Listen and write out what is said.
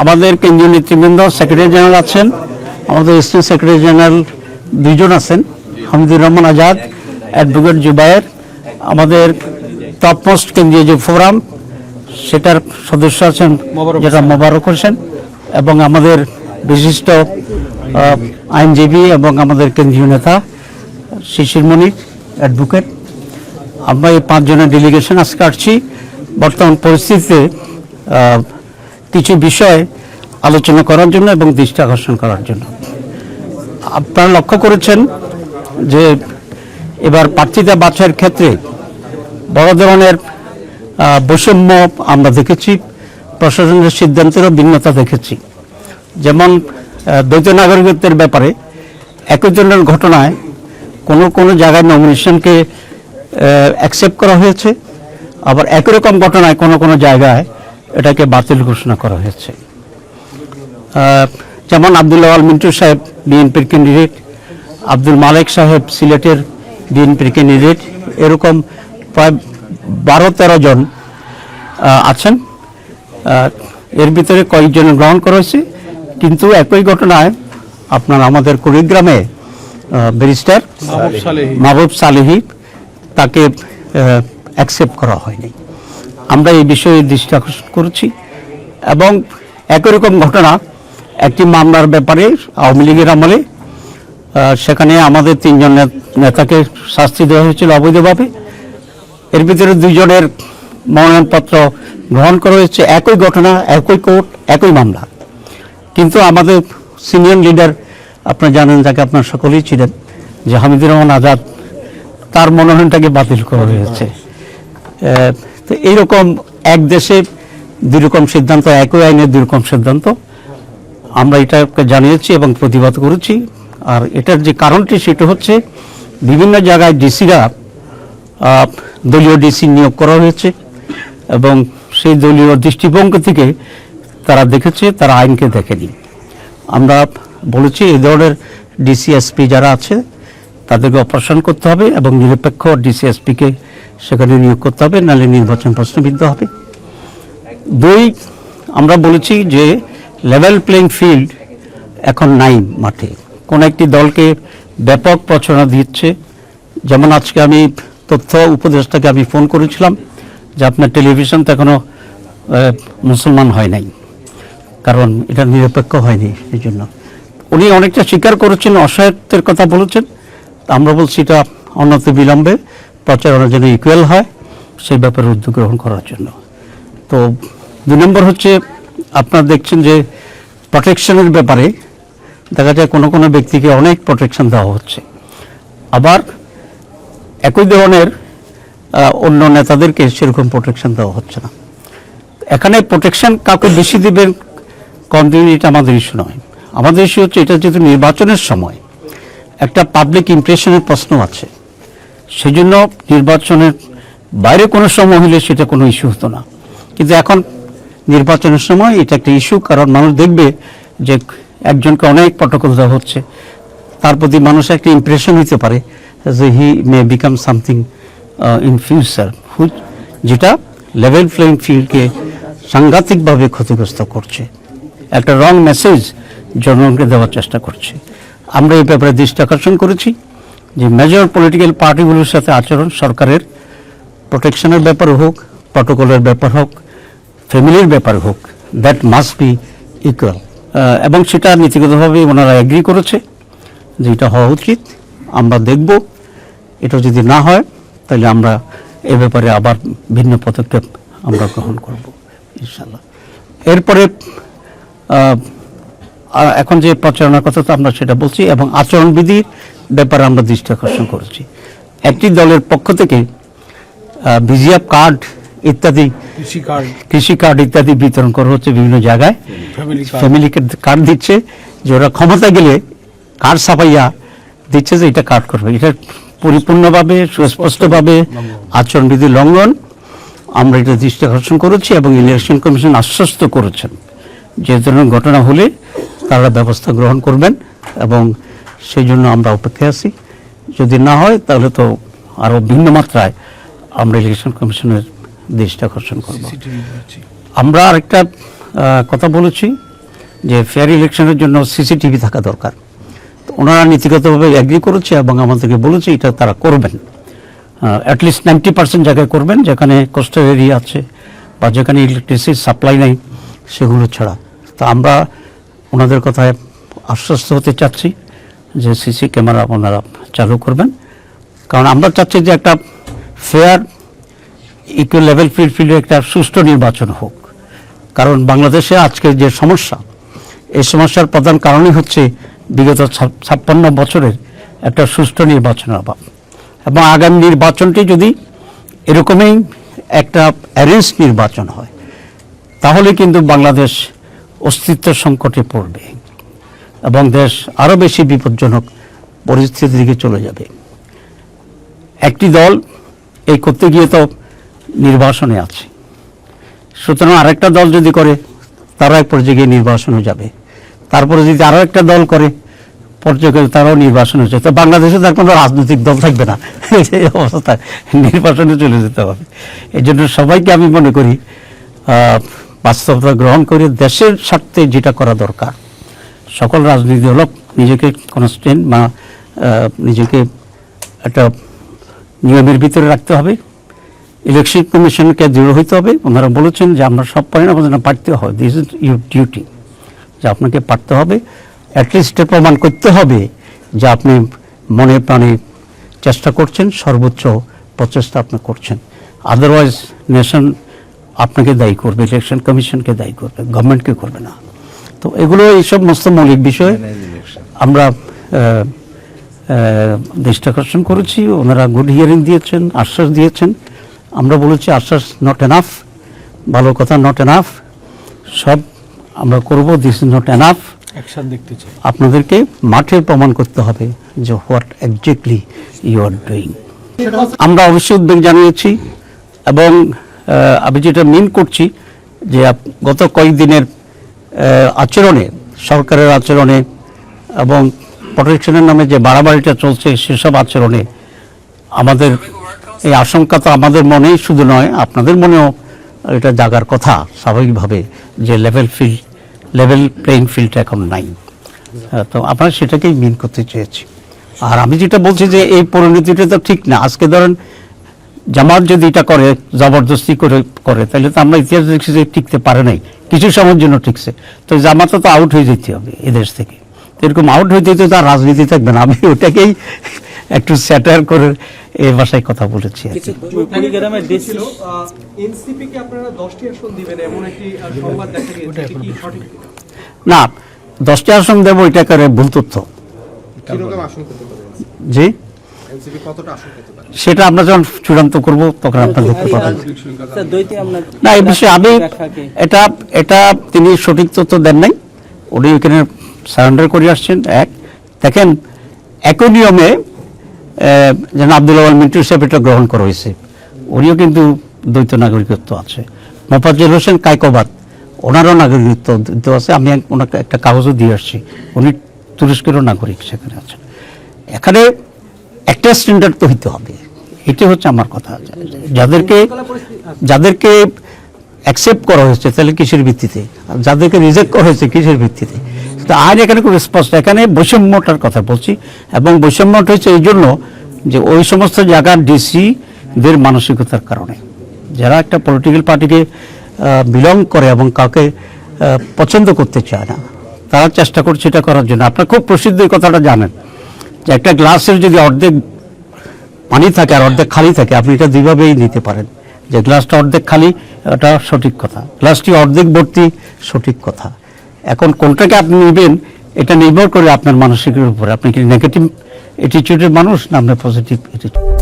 আমাদের কেন্দ্রীয় নেতৃবৃন্দ সেক্রেটারি জেনারেল আছেন আমাদের স্টেট সেক্রেটারি জেনারেল দুইজন আছেন হামিদুর রহমান আজাদ অ্যাডভোকেট জুবায়ের আমাদের টপমোস্ট কেন্দ্রীয় যে ফোরাম সেটার সদস্য আছেন যেটা মোবারক হোসেন এবং আমাদের বিশিষ্ট আইনজীবী এবং আমাদের কেন্দ্রীয় নেতা শিশির মণিক অ্যাডভোকেট আমরা এই পাঁচজনের ডেলিগেশন আজকে আসছি বর্তমান পরিস্থিতিতে কিছু বিষয় আলোচনা করার জন্য এবং দৃষ্টি আকর্ষণ করার জন্য। আপনারা লক্ষ্য করেছেন যে এবার প্রার্থিতা বাছাইয়ের ক্ষেত্রে বড় ধরনের বৈষম্য আমরা দেখেছি, প্রশাসনের সিদ্ধান্তেরও ভিন্নতা দেখেছি। যেমন দ্বৈত নাগরিকত্বের ব্যাপারে একই ধরনের ঘটনায় কোনো কোনো জায়গায় নমিনেশনকে অ্যাকসেপ্ট করা হয়েছে, আবার একই রকম ঘটনায় কোনো কোনো জায়গায় এটাকে বাতিল ঘোষণা করা হয়েছে। যেমন আবদুল্লাহ আল মিন্টু সাহেব বিএনপির ক্যান্ডিডেট আব্দুল মালেক সাহেব সিলেটের বিএনপির ক্যান্ডিডেট এরকম প্রায় বারো তেরো জন আছেন। এর ভিতরে কয়েকজন গ্রহণ করা হয়েছে। কিন্তু একই ঘটনায় আপনার আমাদের কুড়িগ্রামে ব্যারিস্টার মাহবুব সালেহি। তাকে অ্যাকসেপ্ট করা হয়নি। আমরা এই বিষয়ে দৃষ্টি আকর্ষণ করেছি এবং একই রকম ঘটনা একটি মামলার ব্যাপারে আওয়ামী লীগের আমলে সেখানে আমাদের তিনজন নেতাকে শাস্তি দেওয়া হয়েছিল অবৈধভাবে। এর ভিতরে দুইজনের মনোনয়নপত্র গ্রহণ করা হয়েছে। একই ঘটনা, একই কোর্ট, একই মামলা। কিন্তু আমাদের সিনিয়র লিডার, আপনারা জানেন যাকে আপনার সকলেই ছিলেন যে হামিদুর রহমান আজাদ, তার মনোনয়নটাকে বাতিল করা হয়েছে। তো এইরকম এক দেশে দুই রকম সিদ্ধান্ত, একই আইনের দুই রকম সিদ্ধান্ত। আমরা এটাকে জানিয়েছি এবং প্রতিবাদ করেছি। আর এটার যে কারণটি সেটা হচ্ছে, বিভিন্ন জায়গায় ডিসিরা দলীয় ডিসি নিয়োগ করা হয়েছে এবং সেই দলীয় দৃষ্টিভঙ্গি থেকে তারা দেখেছে, তারা আইনকে দেখেনি। আমরা বলেছি, এই ধরনের ডিসিএসপি যারা আছে, তাদেরকে অপারেশন করতে হবে এবং নিরপেক্ষ ডিসিএসপিকে সেখানে নিয়োগ করতে হবে, নাহলে নির্বাচন প্রশ্নবিদ্ধ হবে। দুই, আমরা বলেছি যে লেভেল প্লেইং ফিল্ড এখন নাই মাঠে। কোন একটি দলকে ব্যাপক প্রচারণা দিচ্ছে। যেমন আজকে আমি তথ্য উপদেষ্টাকে আমি ফোন করেছিলাম যে আপনার টেলিভিশন তো এখনও মুসলমান হয় নাই। কারণ এটা নিরপেক্ষ হয়নি এই জন্য উনি অনেকটা স্বীকার করেছেন, অসহায়ত্বের কথা বলেছেন। আমরা বলছি এটা অন্যত বিলম্বে। প্রচারণা যেন ইকুয়াল হয়, সেই ব্যাপারে উদ্যোগ গ্রহণ করার জন্য। তো দুই নম্বর হচ্ছে, আপনারা দেখছেন যে প্রোটেকশনের ব্যাপারে দেখা যায় কোনো কোনো ব্যক্তিকে অনেক প্রোটেকশন দেওয়া হচ্ছে। আবার একই ধরনের অন্য নেতাদেরকে সেরকম প্রোটেকশন দেওয়া হচ্ছে না। এখানে প্রোটেকশন কাউকে বেশি দেবেন, কম দিবেন, এটা আমাদের ইস্যু নয়। আমাদের ইস্যু হচ্ছে, এটা যেহেতু নির্বাচনের সময়, একটা পাবলিক ইমপ্রেশনের প্রশ্ন আছে। সেই জন্য নির্বাচনের বাইরে কোনো সময় হলে সেটা কোনো ইস্যু হতো না। কিন্তু এখন নির্বাচনের সময় এটা একটা ইস্যু কারণ মানুষ দেখবে যে একজনকে অনেক প্রটোকল দেওয়া হচ্ছে। তার প্রতি মানুষ একটা ইমপ্রেশন হতে পারে যে he may become something in future যেটা লেভেল প্লেইং ফিল্ডকে সাংঘাতিকভাবে ক্ষতিগ্রস্ত করছে। একটা রং মেসেজ জনগণকে দেওয়ার চেষ্টা করছে। আমরা এই ব্যাপারে দৃষ্টি আকর্ষণ করেছি। যে মেজর পলিটিক্যাল পার্টিগুলোর সাথে আচরণ, সরকারের প্রোটেকশনের ব্যাপার হোক প্রটোকলের ব্যাপার হোক ফ্যামিলির ব্যাপার হোক দ্যাট মাস্ট বি ইকুয়াল এবং সেটা নীতিগতভাবে ওনারা এগ্রি করেছে যে এটা হওয়া উচিত। আমরা দেখব, এটা যদি না হয়, তাহলে আমরা এ ব্যাপারে আবার ভিন্ন পদক্ষেপ আমরা গ্রহণ করব ইনশাল্লাহ এরপরে এখন যে প্রচারণার কথা তো আমরা সেটা বলছি, এবং আচরণবিধির ব্যাপারে আমরা দৃষ্টি আকর্ষণ করেছি। একটি দলের পক্ষ থেকে বিজিএফ কার্ড ইত্যাদি কৃষি কার্ড। ইত্যাদি বিতরণ করা হচ্ছে বিভিন্ন জায়গায়। ফ্যামিলি কার্ড ফ্যামিলিকে কার্ড দিচ্ছে যে ওরা ক্ষমতা গেলে কার্ড ছাপাইয়া দিচ্ছে যে এটা কার্ড করবে। এটা পরিপূর্ণভাবে সুস্পষ্টভাবে আচরণবিধি লঙ্ঘন। আমরা এটা দৃষ্টি আকর্ষণ করেছি এবং ইলেকশন কমিশন আশ্বস্ত করেছেন। যে ধরনের ঘটনা হলে তারা ব্যবস্থা গ্রহণ করবেন এবং সেই জন্য আমরা অপেক্ষায় আছি। যদি না হয় তাহলে তো আরও ভিন্ন মাত্রায় আমরা ইলেকশন কমিশনের দৃষ্টি আকর্ষণ করব। আমরা আরেকটা কথা বলেছি যে ফেয়ার ইলেকশনের জন্য সিসিটিভি থাকা দরকার। তো ওনারা নীতিগতভাবে অ্যাগ্রি করেছে এবং আমাদেরকে বলেছে এটা তারা করবেন। অ্যাটলিস্ট নাইনটি পার্সেন্ট জায়গায় করবেন যেখানে কোস্টাল এরিয়া আছে বা যেখানে ইলেকট্রিসিটি সাপ্লাই নেই সেগুলো ছাড়া। তা আমরা ওনাদের কথায় আশ্বস্ত হতে চাচ্ছি। যে সিসি ক্যামেরা ওনারা চালু করবেন। কারণ আমরা চাচ্ছি যে একটা ফেয়ার ইকুয়াল লেভেল ফিল্ড ফিল্ডে একটা সুষ্ঠু নির্বাচন হোক। কারণ বাংলাদেশে আজকে যে সমস্যা, এই সমস্যার প্রধান কারণই হচ্ছে বিগত ছাপ্পান্ন বছরের একটা সুষ্ঠু নির্বাচনের অভাব। এবং আগামী নির্বাচনটি যদি এরকমই একটা অ্যারেঞ্জ নির্বাচন হয়, তাহলে কিন্তু বাংলাদেশ অস্তিত্ব সংকটে পড়বে। এবং দেশ আরও বেশি বিপজ্জনক পরিস্থিতির দিকে চলে যাবে। একটি দল এই করতে গিয়ে তো নির্বাসনে আছে। সুতরাং আরেকটা দল যদি করে তারা এক পর্যায়ে গিয়ে নির্বাসনে যাবে। তারপরে যদি আরও একটা দল করে, পর্যায়ে তারাও নির্বাসনে যাবে। তো বাংলাদেশে তার কোনো রাজনৈতিক দল থাকবে না। এই অবস্থা নির্বাচনে চলে যেতে হবে। এই জন্য সবাইকে আমি মনে করি বাস্তবতা গ্রহণ করে দেশের স্বার্থে যেটা করা দরকার সকল রাজনীতি দল নিজেকে কনস্ট্যান্ট বা নিজেকে একটা নিয়মের ভিতরে রাখতে হবে। ইলেকশন কমিশনকে দৃঢ় হইতে হবে। ওনারা বলেছেন যে আমরা সব পারি না আমাদের পারতে হবে দিস ইজ ইউর ডিউটি যে আপনাকে পারতে হবে। অ্যাটলিস্ট প্রমাণ করতে হবে যে আপনি মনে প্রাণে চেষ্টা করছেন, সর্বোচ্চ প্রচেষ্টা আপনি করছেন। আদারওয়াইজ নেশন আপনাকে দায়ী করবে ইলেকশন কমিশনকে দায়ী করবে গভর্নমেন্টকে করবে না। তো এগুলো এইসব সমস্ত মৌলিক বিষয়। আমরা আহ, আহ, দৃষ্টি আকর্ষণ করেছি ওনারা গুড হিয়ারিং দিয়েছেন আশ্বাস দিয়েছেন। আমরা বলেছি আশ্বাস নট এনাফ ভালো কথা নট এনাফ সব আমরা করব দিস ইজ নট এনাফ দেখতে চাই। আপনাদেরকে মাঠে প্রমাণ করতে হবে যে what exactly you are doing আমরা অবশ্যই উদ্বেগ জানিয়েছি এবং আমি যেটা মিন করছি যে গত কয়েকদিনের আচরণে, সরকারের আচরণে এবং প্রোটেকশনের নামে যে বাড়াবাড়িটা চলছে, সেসব আচরণে আমাদের এই আশঙ্কা তো আমাদের মনেই শুধু নয়, আপনাদের মনেও এটা জাগার কথা স্বাভাবিকভাবে যে level field level playing field এখন নাই। তো আমরা সেটাকেই মিন করতে চেয়েছি। আর আমি যেটা বলছি যে এই পরিণতিটা তো ঠিক না। আজকে ধরেন জামাত যদি এটা করে জবরদস্তি করে করে তাহলে তো আমরা ইতিহাস দেখছি যে টিকতে পারে নাই। কিছু সময়ের জন্য টিকছে। তো জামাতে তো আউট হয়ে যেতে হবে এদেশ থেকে। তো এরকম আউট হয়ে যেতে তো আর রাজনীতি থাকবে না। আমি ওটাকেই একটু স্যাটার করে এ ভাষায় কথা বলেছি আর কি। কুড়িগ্রামের দেশি ছিল। এনসিপি কে আপনারা দশটি আসন দিবেন এমন একটি আহ, সংবাদ দেখা গিয়েছে। এটি কি সঠিক? না দশটি আসন দেবো এটা করে ভুল তথ্য। জি? কতটা আসন পেতে পারে? সেটা আমরা যখন চূড়ান্ত করব তখন আপনারা দেখতে পাবেন স্যার দ্বৈতে আপনার না এই বিষয়ে আমি এটা এটা তিনি সঠিক তথ্য দেন নাই। উনি ওখানে সারেন্ডার করে আসছেন এক। দেখেন একই নিয়মে যেন আব্দুল আওয়াল মিন্টু সাহেব এটা গ্রহণ করা হয়েছে। উনিও কিন্তু দ্বৈত নাগরিকত্ব আছে। মোফাজ্জল হোসেন কাইকোবাদ ওনারও নাগরিকত্ব দ্বৈত আছে। আমি ওনাকে একটা কাগজও দিয়ে আসছি। উনি তুরস্কেরও নাগরিক সেখানে আছেন। এখানে একটা স্ট্যান্ডার্ড তো হইতে হবে। এটাই হচ্ছে আমার কথা। যাদেরকে যাদেরকে অ্যাকসেপ্ট করা হয়েছে, তাহলে কিসের ভিত্তিতে? যাদেরকে রিজেক্ট করা হয়েছে, কিসের ভিত্তিতে? তো আইন এখানে খুব স্পষ্ট। এখানে বৈষম্যটার কথা বলছি, এবং বৈষম্যটা হচ্ছে এই জন্য যে ওই সমস্ত জায়গার ডিসিদের মানসিকতার কারণে। যারা একটা পলিটিক্যাল পার্টিকে বিলং করে এবং কাউকে পছন্দ করতে চায় না, তারা চেষ্টা করছে এটা করার জন্য। আপনার খুব প্রসিদ্ধ এই কথাটা জানেন যে একটা গ্লাসের যদি অর্ধেক পানি থাকে আর অর্ধেক খালি থাকে, আপনি এটা দুইভাবেই নিতে পারেন। যে গ্লাসটা অর্ধেক খালি, এটা সঠিক কথা। গ্লাসটি অর্ধেক ভর্তি, সঠিক কথা। এখন কোনটাকে আপনি নেবেন, এটা নির্ভর করে আপনার মানসিকের উপরে। আপনি কি নেগেটিভ অ্যাটিটিউডের মানুষ না আপনার পজিটিভ অ্যাটিটিউড